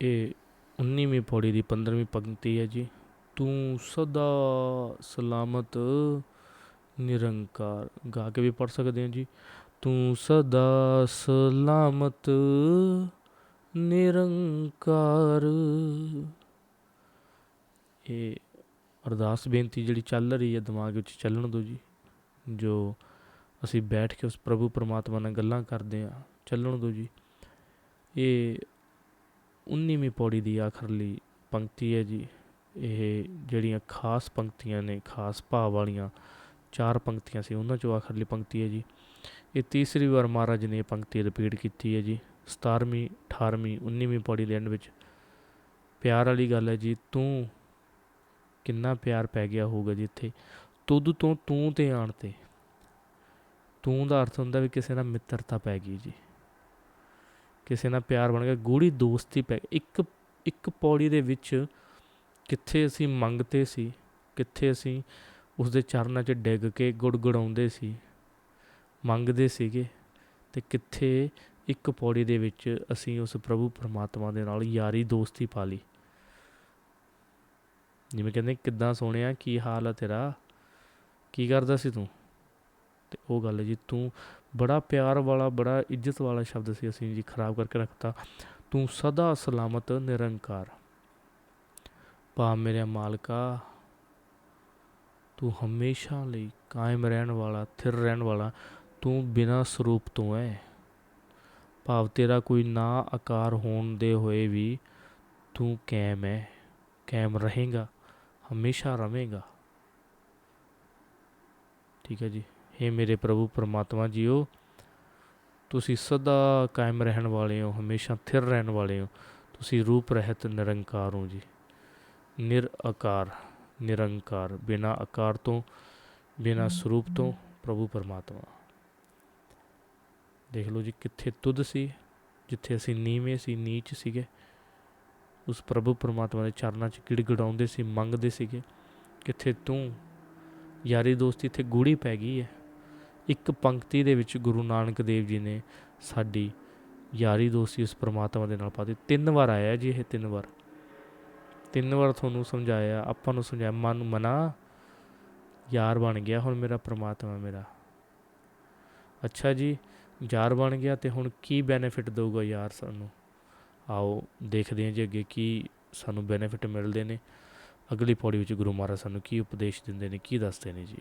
ਇਹ 19ਵੀਂ ਪੌੜੀ ਦੀ 15ਵੀਂ ਪੰਕਤੀ ਹੈ ਜੀ। ਤੂੰ ਸਦਾ ਸਲਾਮਤ, ਨਿਰੰਕਾਰ, ਗਾ ਕੇ ਵੀ ਪੜ ਸਕਦੇ ਹਾਂ ਜੀ। ਤੂੰ ਸਦਾ ਸਲਾਮਤ, ਨਿਰੰਕਾਰ। ਇਹ ਅਰਦਾਸ ਬੇਨਤੀ ਜਿਹੜੀ ਚੱਲ ਰਹੀ ਹੈ ਦਿਮਾਗ ਵਿੱਚ ਚੱਲਣ ਦਿਓ ਜੀ। ਜੋ ਅਸੀਂ ਬੈਠ ਕੇ ਉਸ ਪ੍ਰਭੂ ਪਰਮਾਤਮਾ ਨਾਲ ਗੱਲਾਂ ਕਰਦੇ ਆ ਚੱਲਣ ਦਿਓ ਜੀ। ਇਹ 19ਵੀਂ ਪੌੜੀ ਦੀ ਆਖਰਲੀ ਪੰਕਤੀ ਹੈ ਜੀ। ਇਹ ਜਿਹੜੀਆਂ ਖਾਸ ਪੰਕਤੀਆਂ ਨੇ, ਖਾਸ ਭਾਵ ਵਾਲੀਆਂ ਚਾਰ ਪੰਕਤੀਆਂ ਸੀ, ਉਹਨਾਂ ਚੋਂ ਆਖਰਲੀ ਪੰਕਤੀ ਹੈ ਜੀ। ਇਹ ਤੀਸਰੀ ਵਾਰ ਮਹਾਰਾਜ ਨੇ ਇਹ ਪੰਕਤੀ ਰਿਪੀਟ ਕੀਤੀ ਹੈ ਜੀ। 17ਵੀਂ 18ਵੀਂ 19ਵੀਂ ਪੌੜੀ ਦੇ ਐਂਡ ਵਿੱਚ ਪਿਆਰ ਵਾਲੀ ਗੱਲ ਹੈ ਜੀ, ਤੂੰ ਕਿੰਨਾ ਪਿਆਰ ਪੈ ਗਿਆ ਹੋਊਗਾ ਜੀ ਇੱਥੇ। ਤੁਧ ਤੋਂ ਤੂੰ ਤੇ ਆਣ ਤੇ। ਤੂੰ ਦਾ ਅਰਥ ਹੁੰਦਾ ਵੀ ਕਿਸੇ ਨਾਲ ਮਿੱਤਰਤਾ ਪੈ ਗਈ ਜੀ। ਕਿਸੇ ਨਾਲ ਪਿਆਰ ਬਣ ਗਿਆ ਗੂੜੀ ਦੋਸਤੀ ਪੈ ਇੱਕ ਇੱਕ ਪੌੜੀ ਦੇ ਵਿੱਚ ਕਿੱਥੇ ਅਸੀਂ ਮੰਗਤੇ ਸੀ, ਕਿੱਥੇ ਅਸੀਂ ਉਸ ਦੇ ਚਰਨਾਂ 'ਚ ਡਿੱਗ ਕੇ ਗੁੜਗੁੜਾਉਂਦੇ ਸੀ, ਮੰਗਦੇ ਸੀਗੇ, ਤੇ ਕਿੱਥੇ ਇੱਕ ਪੌੜੀ ਦੇ ਵਿੱਚ ਅਸੀਂ ਉਸ ਪ੍ਰਭੂ ਪਰਮਾਤਮਾ ਦੇ ਨਾਲ ਯਾਰੀ ਦੋਸਤੀ ਪਾ ਲਈ। ਜਿਵੇਂ ਕਹਿੰਦੇ, ਕਿੱਦਾਂ ਸੋਹਣਿਆ, ਕੀ ਹਾਲ ਆ ਤੇਰਾ? ਕੀ ਕਰਦਾ ਸੀ ਤੂੰ? ਤੇ ਉਹ ਗੱਲ ਜੀ, ਤੂੰ ਬੜਾ ਪਿਆਰ ਵਾਲਾ, ਬੜਾ ਇੱਜ਼ਤ ਵਾਲਾ ਸ਼ਬਦ ਸੀ ਅਸੀਂ ਜੀ ਖਰਾਬ ਕਰਕੇ ਰੱਖਤਾ। ਤੂੰ ਸਦਾ ਸਲਾਮਤ, ਨਿਰੰਕਾਰ। ਪਾ ਮੇਰੇ ਮਾਲਕਾ, ਤੂੰ ਹਮੇਸ਼ਾ ਲਈ ਕਾਇਮ ਰਹਿਣ ਵਾਲਾ, ਥਿਰ ਰਹਿਣ ਵਾਲਾ, ਤੂੰ ਬਿਨਾ ਸਰੂਪ ਤੋਂ ਹੈ ਭਾਵ ਤੇਰਾ ਕੋਈ ਨਾ ਆਕਾਰ ਹੋਣ ਦੇ ਹੋਏ ਵੀ ਤੂੰ ਕਾਇਮ ਹੈ ਕਾਇਮ ਰਹੇਗਾ, ਹਮੇਸ਼ਾ ਰਵੇਂਗਾ। ਠੀਕ ਹੈ ਜੀ। हे ਮੇਰੇ ਪ੍ਰਭੂ ਪਰਮਾਤਮਾ ਜੀਓ, ਤੁਸੀਂ ਸਦਾ ਕਾਇਮ ਰਹਿਣ ਵਾਲੇ ਹੋ, ਹਮੇਸ਼ਾ ਥਿਰ ਰਹਿਣ ਵਾਲੇ ਹੋ। ਤੁਸੀਂ ਰੂਪ ਰਹਿਤ ਨਿਰੰਕਾਰ ਹੋ ਜੀ। ਨਿਰਆਕਾਰ, ਨਿਰੰਕਾਰ, ਬਿਨਾ ਆਕਾਰ ਤੋਂ, ਬਿਨਾ ਸਰੂਪ ਤੋਂ ਪ੍ਰਭੂ ਪਰਮਾਤਮਾ। ਦੇਖ ਲਓ ਜੀ ਕਿੱਥੇ ਤੁਧ ਸੀ, ਜਿੱਥੇ ਅਸੀਂ ਨੀਵੇਂ ਸੀ, ਨੀਚ ਸੀਗੇ। ਉਸ ਪ੍ਰਭੂ ਪਰਮਾਤਮਾ ਦੇ ਚਰਨਾਂ 'ਚ ਗਿੜਗਿੜਾਉਂਦੇ ਸੀ, ਮੰਗਦੇ ਸੀਗੇ। ਕਿੱਥੇ ਤੂੰ, ਯਾਰੀ ਦੋਸਤੀ ਇੱਥੇ ਗੂੜੀ ਪੈ ਗਈ ਹੈ। ਇੱਕ ਪੰਕਤੀ ਦੇ ਵਿੱਚ ਗੁਰੂ ਨਾਨਕ ਦੇਵ ਜੀ ਨੇ ਸਾਡੀ ਯਾਰੀ ਦੋਸਤੀ ਉਸ ਪਰਮਾਤਮਾ ਦੇ ਨਾਲ ਪਾ ਦਿੱਤੀ। ਤਿੰਨ ਵਾਰ ਆਇਆ ਜੀ ਇਹ ਤਿੰਨ ਵਾਰ। ਤਿੰਨ ਵਾਰ ਤੁਹਾਨੂੰ ਸਮਝਾਇਆ, ਆਪਾਂ ਨੂੰ ਸਮਝਾਇਆ, ਮਨ ਮਨਾ, ਯਾਰ ਬਣ ਗਿਆ ਹੁਣ ਮੇਰਾ, ਪਰਮਾਤਮਾ ਮੇਰਾ। ਅੱਛਾ ਜੀ, ਯਾਰ ਬਣ ਗਿਆ ਤੇ ਹੁਣ ਕੀ ਬੈਨੀਫਿਟ ਦੇਊਗਾ ਯਾਰ ਸਾਨੂੰ? ਆਓ ਦੇਖਦੇ ਹਾਂ ਜੀ ਅੱਗੇ ਕੀ ਸਾਨੂੰ ਬੈਨੀਫਿਟ ਮਿਲਦੇ ਨੇ। ਅਗਲੀ ਪੌੜੀ ਵਿੱਚ ਗੁਰੂ ਮਹਾਰਾਜ ਸਾਨੂੰ ਕੀ ਉਪਦੇਸ਼ ਦਿੰਦੇ ਨੇ, ਕੀ ਦੱਸਦੇ ਨੇ ਜੀ